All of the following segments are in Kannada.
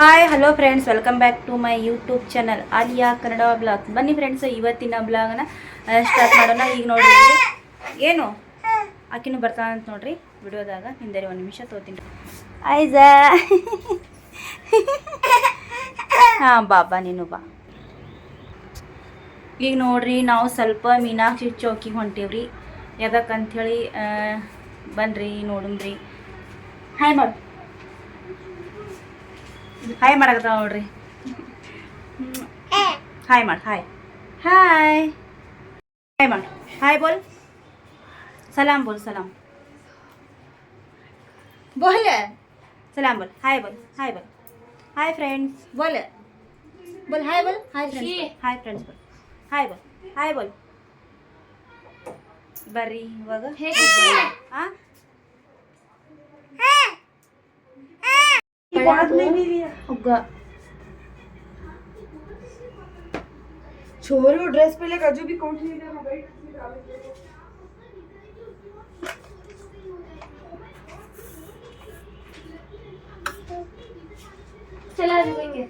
Hi hello friends welcome back to my YouTube channel Aliya Kannada blog ಬನ್ನಿ ಫ್ರೆಂಡ್ಸ್ ಇವತ್ತಿನ ಬ್ಲಾಗ್ನ ಸ್ಟಾರ್ಟ್ ಮಾಡೋಣ. ಈಗ ನೋಡ್ರಿ. ಏನು? ಆಕಿನೂ ಬರ್ತಾನ ಅಂತ ನೋಡ್ರಿ. ವಿಡಿಯೋದಾಗ ಹಿಂದೆ ಒಂದು ನಿಮಿಷ ತೋತೀನಿ. ಆಯ್ಸ ಹಾಂ ಬಾಬಾ ನೀನು ಬಾ. ಈಗ ನೋಡ್ರಿ, ನಾವು ಸ್ವಲ್ಪ ಮೀನಾಕ್ಷಿ ಚೌಕಿಗೆ ಹೊಂಟೀವ್ರಿ. ಯಾಕಂಥೇಳಿ ಬನ್ರಿ, ನೋಡಮ್ರಿ. ಹಾಯ್ ಮಾಡು. ಹಾಯ್ ಮಾಡಕತ್ತಾವ ನೋಡ್ರಿ. ಹಾಯ್ ಮಾಡು ಹಾಯ್ ಹಾಯ್ ಹಾಯ್ ಮಾಡು. ಹಾಯ್ ಬೋಲ್. ಸಲಾಮ್ ಬೋಲ್ ಸಲಾಮ್ ಬೋಲ್. ಸಲಾಮ್ ಬೋಲ್. ಹಾಯ್ ಬೋಲ್. ಹಾಯ್ ಬೋಲ್. ಹಾಯ್ ಫ್ರೆಂಡ್ಸ್ ಬೋಲ್. ಬೋಲ್ ಹಾಯ್ ಬೋಲ್. ಹಾಯ್ ಫ್ರೆಂಡ್ಸ್ ಹಾಯ್ ಫ್ರೆಂಡ್ಸ್ ಬೋಲ್. ಹಾಯ್ ಬೋಲ್. बाद में भी लिया होगा। छोड़ वो ड्रेस पहले काजू भी कौन सी लेकर मोबाइल चला जाएँगे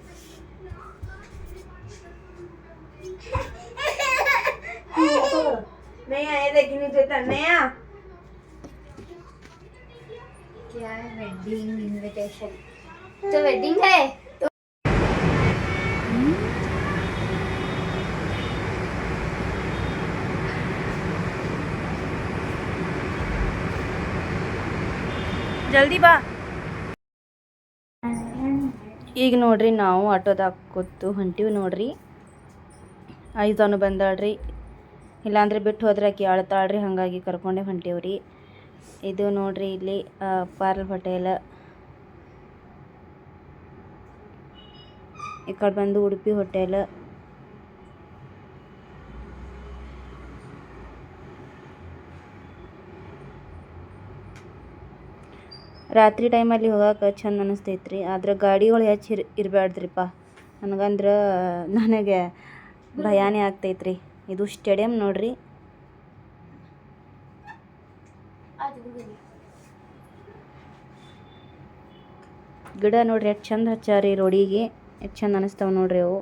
नहीं आया देखने देता नया। क्या है वेडिंग इनविटेशन तो वेडिंग है तो ಜಲ್ದಿ ಬಾ ಈಗ ನೋಡ್ರಿ ನಾವು ಆಟೋದಾಗ ಕೂತು ಹೊಂಟೀವಿ ನೋಡ್ರಿ ಐದನು ಬಂದಾಳ್ರಿ ಇಲ್ಲಾಂದ್ರೆ ಬಿಟ್ಟು ಹೋದ್ರೆ ಆಕಿ ಅಳ್ತಾಳ್ರಿ ಹಾಗಾಗಿ ಕರ್ಕೊಂಡೇ ಹೊಂಟೀವ್ರಿ ಇದು ನೋಡ್ರಿ ಇಲ್ಲಿ ಆ, ಪಾರ್ಲ್ ಹೋಟೆಲ್ ಈ ಕಡೆ ಬಂದು ಉಡುಪಿ ಹೋಟೆಲ್. ರಾತ್ರಿ ಟೈಮಲ್ಲಿ ಹೋಗಕ್ಕೆ ಚಂದ ಅನಿಸ್ತೈತ್ರಿ. ಆದ್ರೆ ಗಾಡಿಗಳು ಹೆಚ್ಚು ಇರ್ ಇರಬೇಡ್ದ್ರಿಪ್ಪ ನನಗಂದ್ರೆ ನನಗೆ ಭಯಾನೇ ಆಗ್ತೈತ್ರಿ. ಇದು ಸ್ಟೇಡಿಯಂ ನೋಡ್ರಿ. ಗಿಡ ನೋಡ್ರಿ ಎಷ್ಟು ಚಂದ ಹಚ್ಚಾರಿ ರೋಡಿಗೆ. ಎಷ್ಟು ಚಂದ ಅನ್ನಿಸ್ತಾವೆ ನೋಡ್ರಿ ಅವು.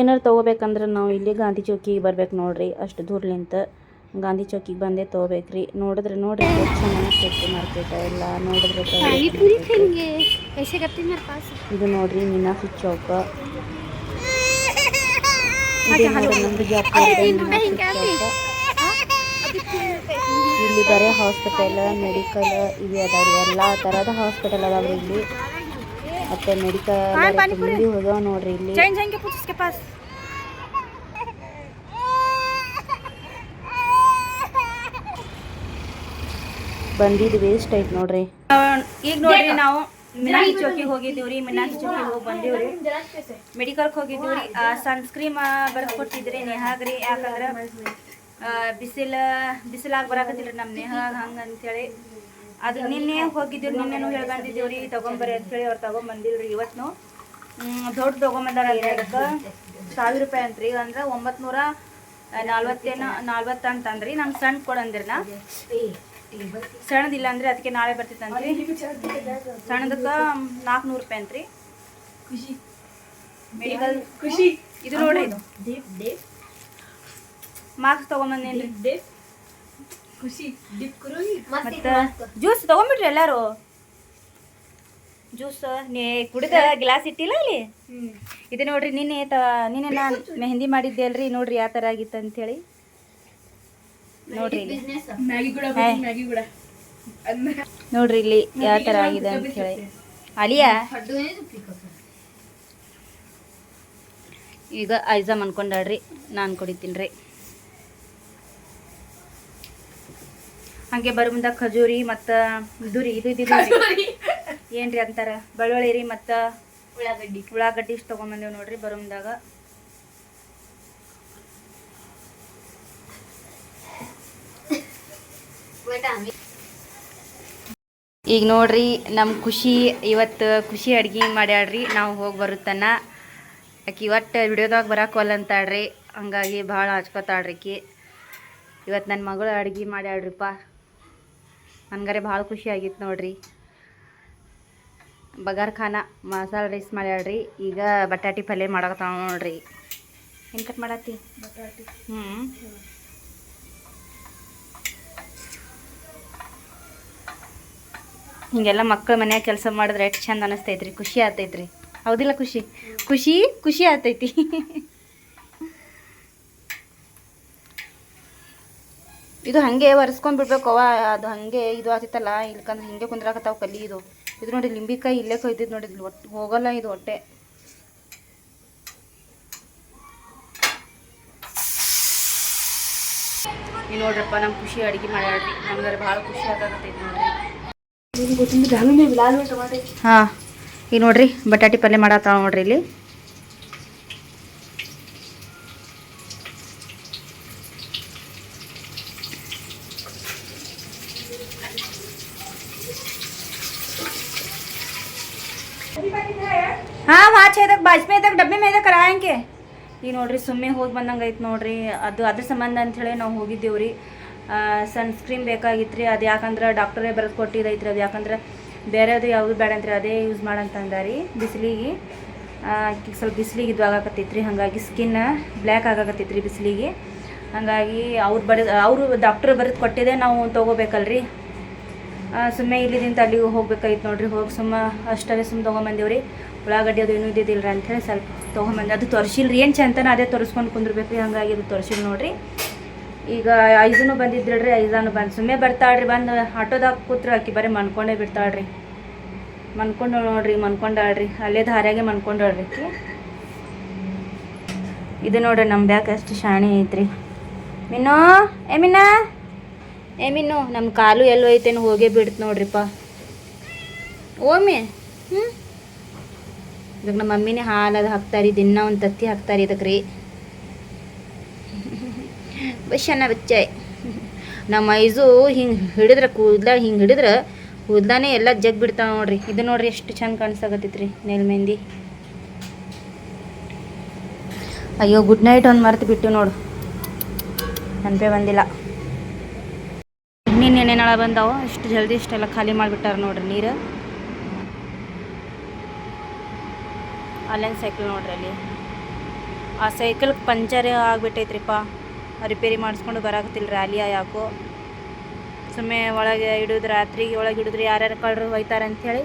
ಏನಾರು ತೊಗೋಬೇಕಂದ್ರೆ ನಾವು ಇಲ್ಲಿ ಗಾಂಧಿ ಚೌಕಿಗೆ ಬರ್ಬೇಕು ನೋಡ್ರಿ, ಅಷ್ಟು ದೂರ್ಲಿಂತ. ಗಾಂಧಿ ಚೌಕಿಗೆ ಬಂದೇ ತಗೋಬೇಕ್ರಿ. ನೋಡಿದ್ರೆ ನೋಡ್ರಿ ಚೆನ್ನಾಗಿ ಮಾರ್ಕೆಟ್ ಎಲ್ಲ ನೋಡಿದ್ರೆ ಇದು ನೋಡ್ರಿ ಮೀನಾಕ್ಷಿ ಚೌಕ. ಇಲ್ಲಿ ಬರೀ ಹಾಸ್ಪಿಟಲ್ ಮೆಡಿಕಲ್ ಇವೆ ಅದಾವ ರೀ ಎಲ್ಲ ತರದ ಹಾಸ್ಪಿಟಲ್ ಅದಾವ್ರಿ ಇಲ್ಲಿ. ಮತ್ತೆ ಮೆಡಿಕಲ್ ಮುಂದೆ ನೋಡ್ರಿ ಇಲ್ಲಿ. ಬಂದಿದ್ದು ವೇಸ್ಟ್ ಐತ್ ನೋಡ್ರಿ. ಈಗ ನೋಡ್ರಿ ನಾವು ಮಿನಾಯಿ ಚೌಕಿಗೆ ಹೋಗಿದ್ದೀವ್ರಿ ಮಿನಾಯಿ ಚೌಕಿಗೆ ಹೋಗಿ ಬಂದೀವ್ರಿ. ಮೆಡಿಕಲ್ಗೆ ಹೋಗಿದ್ದೀವ್ರಿ. Sunscreen scream ಕೊಟ್ಟಿದ್ರಿ ನೇಹಾಗ್ರಿ. ಯಾಕಂದ್ರೆ ಆ, ಬಿಸಿಲ ಬಿಸಿಲಾಗ ಬರಾಕತ್ತಿಲ್ರಿ ನಮ್ಮ ನೇಹ ಹಂಗೆ ಅಂತೇಳಿ. ಅದು ನಿನ್ನೆ ಹೋಗಿದ್ದೀವಿ ನಿನ್ನೆನೂ ಹೇಳಿ ಬಂದಿದ್ದೀವ್ರಿ ತಗೊಂಬರ್ರಿ ಅಂತೇಳಿ ಅವ್ರು ತಗೊಂಬಂದಿಲ್ರಿ ಇವತ್ತು ದೊಡ್ಡ ತಗೊಂಬಂದಾರ ಅದಕ್ಕೆ. ಸಾವಿರ ರೂಪಾಯಿ ಅಂತ್ರಿ. ಅಂದ್ರೆ ಒಂಬತ್ತು ನೂರ ನಲ್ವತ್ತೇನೋ ನಲ್ವತ್ತು ಅಂತಂದ್ರಿ ನಂಗೆ ಸಣ್ಣ ಕೊಡಂದ್ರಿ ನಾ ಸಣ್ಣದಿಲ್ಲ ಅಂದ್ರೆ ಅದಕ್ಕೆ ನಾಳೆ ಬರ್ತಿತ್ತಂತ್ರಿ ಸಣ್ಣದಕ್ಕೆ ನಾಲ್ಕನೂರು ರೂಪಾಯಿ ಅಂತ್ರಿ. ಖುಷಿ. ಇದು ನೋಡಿ. ಮಾಸ್ಕ್ ಮಾರ್ಕ್ಸ್ ಜ್ಯೂಸ್ ತಗೊಂಬಿಟ್ರಿ ಎಲ್ಲಾರು? ಜ್ಯೂಸ್ ನೀ ಕುಡಿದ ಗ್ಲಾಸ್ ಇಟ್ಟಿಲ್ಲ ಅಲ್ಲಿ? ಇದು ನೋಡ್ರಿ ನಿನ್ನೆ ನಿನ್ನೆ ನಾನು ಮೆಹಂದಿ ಮಾಡಿದ್ದೆ ಅಲ್ರಿ ನೋಡ್ರಿ ಯಾವ ಥರ ಆಗಿತ್ತು ಹೇಳಿ ನೋಡ್ರಿ ನೋಡ್ರಿ ಇಲ್ಲಿ ಯಾವ ತರ ಆಗಿದೆ ಅಂತ ಹೇಳಿ. ಅಲಿಯಾ? ಈಗ ಐಜಾಮ್ ಅನ್ಕೊಂಡಾಡ್ರಿ ನಾನು ಕುಡಿತೀನಿ ಹಂಗೆ ಹಾಗೆ ಮುಂದ ಖಜೂರಿ ಮತ್ತ ದುರಿ ಇದು ಏನ್ರಿ ಅಂತಾರ? ಬೆಳ್ಳುಳ್ಳಿ ರೀ ಮತ್ತ ಉಳ್ಳಾಗಡ್ಡಿ. ಉಳ್ಳಾಗಡ್ಡಿ ತಗೊಂಡ್ ಬಂದೇವ್ ನೋಡ್ರಿ ಬರೋ ಮುಂದಾಗ ಈಗ ನೋಡ್ರಿ ನಮ್ಮ ಖುಷಿ, ಇವತ್ತು ಖುಷಿ ಅಡ್ಗೆ ಮಾಡ್ಯಾಳ್ರಿ, ನಾವು ಹೋಗಿ ಬರುತ್ತನ. ಆಕಿ ಇವತ್ತು ವಿಡಿಯೋದಾಗ ಬರಕ್ಕೆ ಅಂತಾಳ್ರಿ, ಹಂಗಾಗಿ ಭಾಳ ಹಚ್ಕೊತಾಳ್ರಿ ಆಕಿ ಇವತ್ತು ನನ್ನ ಮಗಳು ಅಡ್ಗೆ ಮಾಡ್ಯಾಳ್ರಿಪ್ಪ ನನಗರೆ ಭಾಳ ಖುಷಿ ಆಗಿತ್ತು ನೋಡ್ರಿ. ಬಗಾರ್ ಖಾನ, ಮಸಾಲೆ ರೈಸ್ ಮಾಡ್ಯಾಳ್ರಿ, ಈಗ ಬಟಾಟಿ ಪಲ್ಯ ಮಾಡಕತ್ತಾವ ನೋಡ್ರಿ. ಏನು ಮಾಡತ್ತಿ ಬಟಾಟಿ ಹ್ಞೂ ಹಿಂಗೆಲ್ಲ ಮಕ್ಕಳು ಮನ್ಯಾಗ ಕೆಲಸ ಮಾಡಿದ್ರೆ ಎಷ್ಟು ಚಂದ ಅನಿಸ್ತೈತ್ರಿ, ಖುಷಿ ಆತೈತ್ರಿ ಹೌದಿಲ್ಲ ಖುಷಿ? ಖುಷಿ ಖುಷಿ ಆತೈತಿ ಇದು ಹಾಗೆ ಒರೆಸ್ಕೊಂಡ್ ಬಿಡ್ಬೇಕು ಅವ ಅದು ಹಾಗೆ ಇದು ಆಗ್ತಿತ್ತಲ್ಲ, ಇಲ್ಕಂದ್ರೆ ಹಿಂಗೆ ಕುಂದ್ರಾಕತ್ತಾವ ಕಲಿ ಇದು. ಇದು ನೋಡಿ ಲಿಂಬಿಕಾಯಿ ಇಲ್ಲೇ ಕೊಯ್ದಿದ್ದು ನೋಡಿ ಒಟ್ಟು ಹೋಗಲ್ಲ ಇದು ಹೊಟ್ಟೆ. ನೋಡ್ರಪ್ಪ ನಮ್ಮ ಖುಷಿ ಅಡುಗೆ ಮಾಡ್ಯಾಡ್ರಿ ನಮ್ಗೆ ಭಾಳ ಖುಷಿ ಆಗತ್ತೈತಿ ನೋಡ್ರಿ. हाँ नोड़ी बटाटे पल नोड़ी हाँ वाच बाजपे डब्बे मेद कराएँगे नोड़ी सूम्मे हम बंद नोड़ी अद्र संबंध अंत ना होगी रही ಸನ್ಸ್ಕ್ರೀನ್ ಬೇಕಾಗಿತ್ತು ರೀ ಅದು ಯಾಕಂದ್ರೆ ಡಾಕ್ಟರೇ ಬರೆದು ಕೊಟ್ಟಿದ್ದೈತ್ರಿ ಅದು ಯಾಕಂದ್ರೆ ಬೇರೆದು ಯಾವುದು ಬೇಡ ಅಂತ್ರಿ, ಅದೇ ಯೂಸ್ ಮಾಡಂತ ರೀ ಬಿಸಿಲಿಗೆ ಸ್ವಲ್ಪ ಬಿಸಿಲಿಗೆ ಇದು ಆಗಾಕತ್ತೈತ್ರಿ, ಹಾಗಾಗಿ ಸ್ಕಿನ್ ಬ್ಲ್ಯಾಕ್ ಆಗಾಕತ್ತೈತ್ರಿ ಬಿಸಿಲಿಗೆ. ಹಾಗಾಗಿ ಅವ್ರು ಬರೆದು, ಅವರು ಡಾಕ್ಟ್ರ್ ಬರೆದು ಕೊಟ್ಟಿದೆ, ನಾವು ತೊಗೋಬೇಕಲ್ರಿ. ಸುಮ್ಮನೆ ಇಲ್ಲಿದಿಂದ ಅಲ್ಲಿಗೆ ಹೋಗ್ಬೇಕಾಯ್ತು ನೋಡ್ರಿ, ಹೋಗಿ ಸುಮ್ಮ ಅಷ್ಟೇ ಸುಮ್ಮ ತೊಗೊಂಬಂದೇವ್ರಿ. ಉಳ್ಳಾಗಡ್ಡಿ ಅದು ಏನೂ ಇದ್ದಿದ್ದಿಲ್ಲ ಅಂಥೇಳಿ ಸ್ವಲ್ಪ ತೊಗೊಂಬಂದೆ, ಅದು ತೋರಿಸಿಲ್ರಿ, ಏನು ಚಂತನ ಅದೇ ತೋರಿಸ್ಕೊಂಡು ಕುಂದಿರ್ಬೇಕು ರೀ ಹಾಗಾಗಿ ಅದು ತೋರಿಸಿಲ್ಲ ನೋಡ್ರಿ. ಈಗ ಐದನು ಬಂದಿದ್ರಲ್ರಿ ಐಜಾನು ಬಂದು. ಸುಮ್ಮನೆ ಬರ್ತಾಳ್ರಿ, ಬಂದು ಆಟೋದಾಗ ಕೂತ್ರೆ ಆಕಿ ಬರೀ ಮನ್ಕೊಂಡೇ ಬಿಡ್ತಾಳ್ರಿ. ಮನ್ಕೊಂಡು ನೋಡ್ರಿ, ಮನ್ಕೊಂಡಾಳ್ರಿ. ಅಲ್ಲೇ ದಾರ್ಯಾಗೆ ಮನ್ಕೊಂಡಾಳ್ರಿ ಇದು ನೋಡ್ರಿ ನಮ್ಮ ಬ್ಯಾಕ್ ಅಷ್ಟು ಶಾಣೆ ಐತ್ರಿ. ಮಿನು ಏ ಮೀನಾ ಏ ಮೀನು ನಮ್ಮ ಕಾಲು ಎಲ್ಲೋ ಐತೇನು ಹೋಗೇ ಬಿಡ್ತು ನೋಡ್ರಿಪ್ಪ. ಓಮಿ ಹ್ಞೂ ಇದಕ್ಕೆ ನಮ್ಮ ಮಮ್ಮಿನೇ ಹಾಲು ಅದು ಹಾಕ್ತಾರಿ, ದಿನ ಒಂದು ತತ್ತಿ ಹಾಕ್ತಾರಿ ಇದಕ್ಕೆ ರೀ ಬಶ್ಯನ ಬಚ್ಚಾಯ್ ನಮ್ಮ ಐಸು ಹಿಂಗೆ ಹಿಡಿದ್ರೆ ಕೂದ್ಲ ಹಿಂಗೆ ಹಿಡಿದ್ರೆ ಕೂದ್ಲಾನೇ ಎಲ್ಲ ಜಗ್ ಬಿಡ್ತಾವೆ ನೋಡ್ರಿ. ಇದು ನೋಡ್ರಿ ಎಷ್ಟು ಚಂದ ಕಾಣಿಸಾಕತ್ತೈತ್ರಿ ನೆಲ್ ಮೆಹಂದಿ ಅಯ್ಯೋ ಗುಡ್ ನೈಟ್ ಒಂದು ಮರೆತು ಬಿಟ್ಟು ನೋಡು. ನೆನಪೇ ಬಂದಿಲ್ಲ. ನೀನು ಏನೇನಾಳ ಬಂದಾವ, ಇಷ್ಟು ಜಲ್ದಿ ಇಷ್ಟೆಲ್ಲ ಖಾಲಿ ಮಾಡಿಬಿಟ್ಟಾರ ನೋಡ್ರಿ ನೀರು. ಅಲ್ಲೇನು ಸೈಕಲ್ ನೋಡ್ರಿ ಅಲ್ಲಿ? ಆ ಸೈಕಲ್ ಪಂಚರ್ ಆಗ್ಬಿಟ್ಟೈತ್ರಿಪ್ಪ ರಿಪೇರಿ ಮಾಡಿಸ್ಕೊಂಡು ಬರಾಕತ್ತಿಲ್ಲ ರ್ಯಾಲಿಯ ಯಾಕೋ. ಸುಮ್ಮನೆ ಒಳಗೆ ಹಿಡಿದು ರಾತ್ರಿಗೆ ಒಳಗೆ ಹಿಡಿದ್ರೆ ಯಾರ್ಯಾರು ಕಳ್ಳರು ಹೋಯ್ತಾರೆ ಅಂಥೇಳಿ